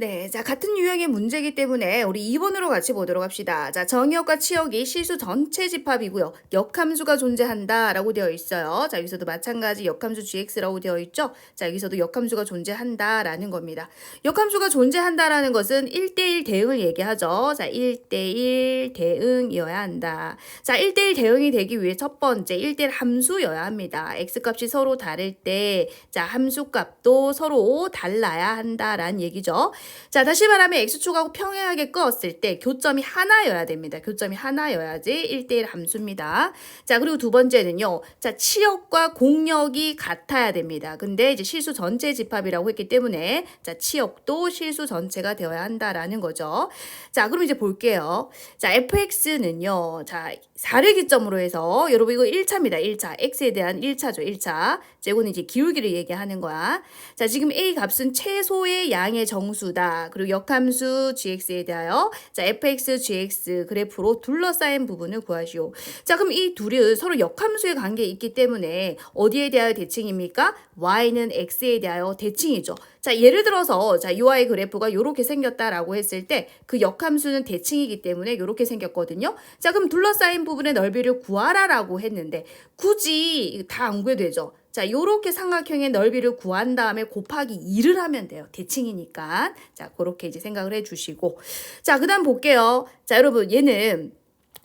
네, 자, 같은 유형의 문제이기 때문에 우리 2번으로 같이 보도록 합시다. 자, 정의역과 치역이 실수 전체 집합이고요. 역함수가 존재한다라고 되어 있어요. 자, 여기서도 마찬가지 역함수 gx라고 되어 있죠. 자, 여기서도 역함수가 존재한다라는 겁니다. 역함수가 존재한다라는 것은 1대1 대응을 얘기하죠. 자, 1대1 대응이어야 한다. 자, 1대1 대응이 되기 위해 첫 번째 1대1 함수여야 합니다. x값이 서로 다를 때, 자, 함수값도 서로 달라야 한다라는 얘기죠. 자, 다시 말하면 x축하고 평행하게 끄었을 때 교점이 하나여야 됩니다. 교점이 하나여야지 1대1 함수입니다. 자, 그리고 두 번째는요. 자, 치역과 공역이 같아야 됩니다. 근데 이제 실수 전체 집합이라고 했기 때문에 자, 치역도 실수 전체가 되어야 한다라는 거죠. 자, 그럼 이제 볼게요. 자, fx는요. 자, 4를 기점으로 해서 여러분 이거 1차입니다. 1차. x에 대한 1차죠. 1차. 자, 이거는 이제 기울기를 얘기하는 거야. 자, 지금 a 값은 최소의 양의 정수다. 그리고 역함수 gx에 대하여 자, fx, gx 그래프로 둘러싸인 부분을 구하시오. 자, 그럼 이 둘은 서로 역함수의 관계에 있기 때문에 어디에 대하여 대칭입니까? y는 x에 대하여 대칭이죠. 자, 예를 들어서 자, UI 그래프가 이렇게 생겼다라고 했을 때 그 역함수는 대칭이기 때문에 이렇게 생겼거든요. 자, 그럼 둘러싸인 부분의 넓이를 구하라라고 했는데 굳이 다 안 구해도 되죠. 자, 요렇게 삼각형의 넓이를 구한 다음에 곱하기 2를 하면 돼요. 대칭이니까. 자, 그렇게 이제 생각을 해 주시고. 자, 그 다음 볼게요. 자, 여러분 얘는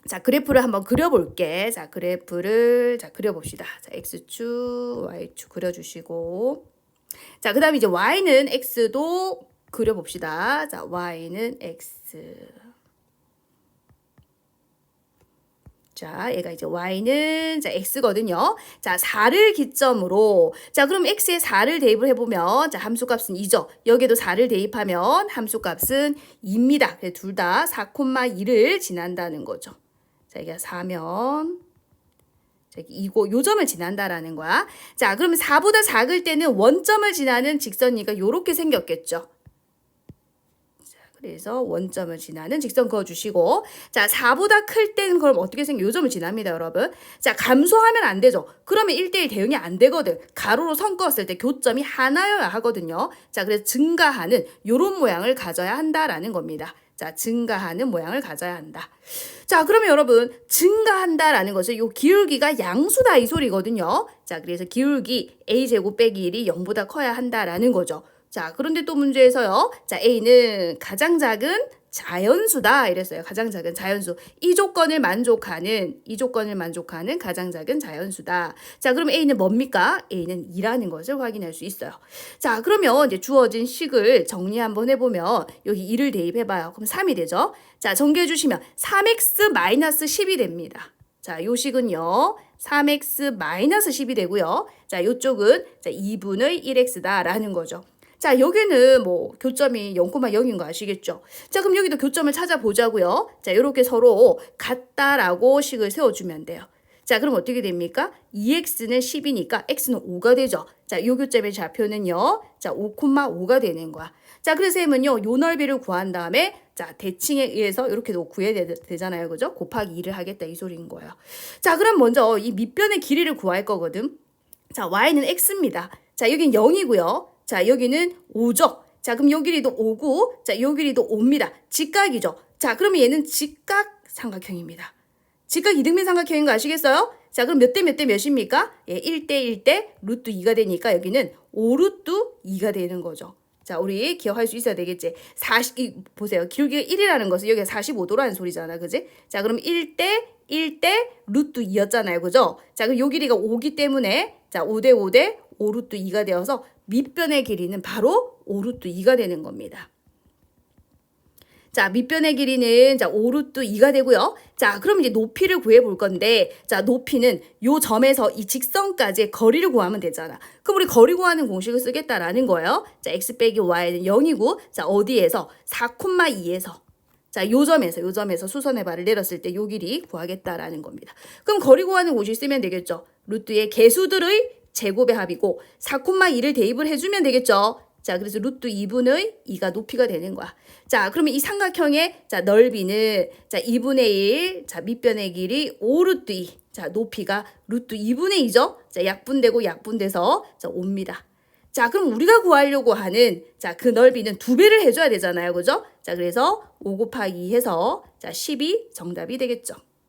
자, 그래프를 한번 그려볼게. 자, 그래프를 자 그려봅시다. 자, x축, y축 그려주시고. 자, 그 다음에 이제 y는 x도 그려봅시다. 자, y는 x. 자, 얘가 이제 y는 자, x거든요. 자, 4를 기점으로 자, 그럼 x에 4를 대입을 해 보면 자, 함수값은 2죠. 여기도 4를 대입하면 함수값은 2입니다. 그래서 둘 다 4,2를 지난다는 거죠. 자, 여기가 4면 자, 이거 요점을 지난다라는 거야. 자, 그러면 4보다 작을 때는 원점을 지나는 직선이가 요렇게 생겼겠죠. 그래서 원점을 지나는 직선 그어주시고 자 4보다 클 때는 그럼 어떻게 생겨? 요점을 지납니다 여러분 자 감소하면 안 되죠 그러면 1대1 대응이 안 되거든 가로로 선 그었을 때 교점이 하나여야 하거든요 자 그래서 증가하는 요런 모양을 가져야 한다라는 겁니다 자, 증가하는 모양을 가져야 한다. 자, 그러면 여러분, 증가한다라는 것은 요 기울기가 양수다 이 소리거든요. 자, 그래서 기울기 a제곱 빼기 1이 0보다 커야 한다라는 거죠. 자, 그런데 또 문제에서요. 자, A는 가장 작은 자연수다 이랬어요. 가장 작은 자연수. 이 조건을 만족하는 이 조건을 만족하는 가장 작은 자연수다. 자, 그럼 A는 뭡니까? A는 2라는 것을 확인할 수 있어요. 자, 그러면 이제 주어진 식을 정리 한번 해 보면 여기 2를 대입해 봐요. 그럼 3이 되죠. 자, 정리해 주시면 3x-10이 됩니다. 자, 요 식은요. 3x-10이 되고요. 자, 요쪽은 자, 2분의 1x다라는 거죠. 자, 여기는 뭐 교점이 0,0인 거 아시겠죠? 자, 그럼 여기도 교점을 찾아보자고요. 자, 이렇게 서로 같다라고 식을 세워주면 돼요. 자, 그럼 어떻게 됩니까? 2x는 10이니까 x는 5가 되죠. 자, 요 교점의 좌표는요. 자, 5,5가 되는 거야. 자, 그래서 쌤은요. 요 넓이를 구한 다음에 자, 대칭에 의해서 이렇게 구해야 되, 잖아요 그죠? 곱하기 2를 하겠다 이 소리인 거예요. 자, 그럼 먼저 이 밑변의 길이를 구할 거거든. 자, y는 x입니다. 자, 여긴 0이고요. 자, 여기는 5죠. 자, 그럼 요 길이도 5고, 자, 요 길이도 5입니다. 직각이죠. 자, 그러면 얘는 직각 삼각형입니다. 직각 이등변 삼각형인 거 아시겠어요? 자, 그럼 몇 대 몇대 몇입니까? 예, 1대 1대 루트 2가 되니까 여기는 5루트 2가 되는 거죠. 자, 우리 기억할 수 있어야 되겠지. 40, 이, 보세요. 기울기가 1이라는 것은 여기가 45도라는 소리잖아. 그지? 자, 그럼 1대 1대 루트 2였잖아요. 그죠? 자, 그럼 요 길이가 5기 때문에 자, 5대 5대 5루트 2가 되어서 밑변의 길이는 바로 5루트 2가 되는 겁니다. 자, 밑변의 길이는 자, 5루트 2가 되고요. 자, 그럼 이제 높이를 구해 볼 건데 자, 높이는 요 점에서 이 직선까지의 거리를 구하면 되잖아. 그럼 우리 거리 구하는 공식을 쓰겠다라는 거예요. 자, x 빼기 y는 0이고 자, 어디에서 4,2에서 자, 요 점에서 요 점에서 수선의 발을 내렸을 때 요 길이 구하겠다라는 겁니다. 그럼 거리 구하는 공식 쓰면 되겠죠. 루트의 개수들의 제곱의 합이고 4,2를 대입을 해주면 되겠죠. 자, 그래서 루트 2분의 2가 높이가 되는 거야. 자, 그러면 이 삼각형의 자, 넓이는 자, 2분의 1, 자, 밑변의 길이 5루트 2. 자, 높이가 루트 2분의 2죠. 자, 약분되고 약분돼서 자, 5입니다. 자, 그럼 우리가 구하려고 하는 자, 그 넓이는 두 배를 해줘야 되잖아요. 그죠? 자, 그래서 5 곱하기 2 해서 자, 10이 정답이 되겠죠.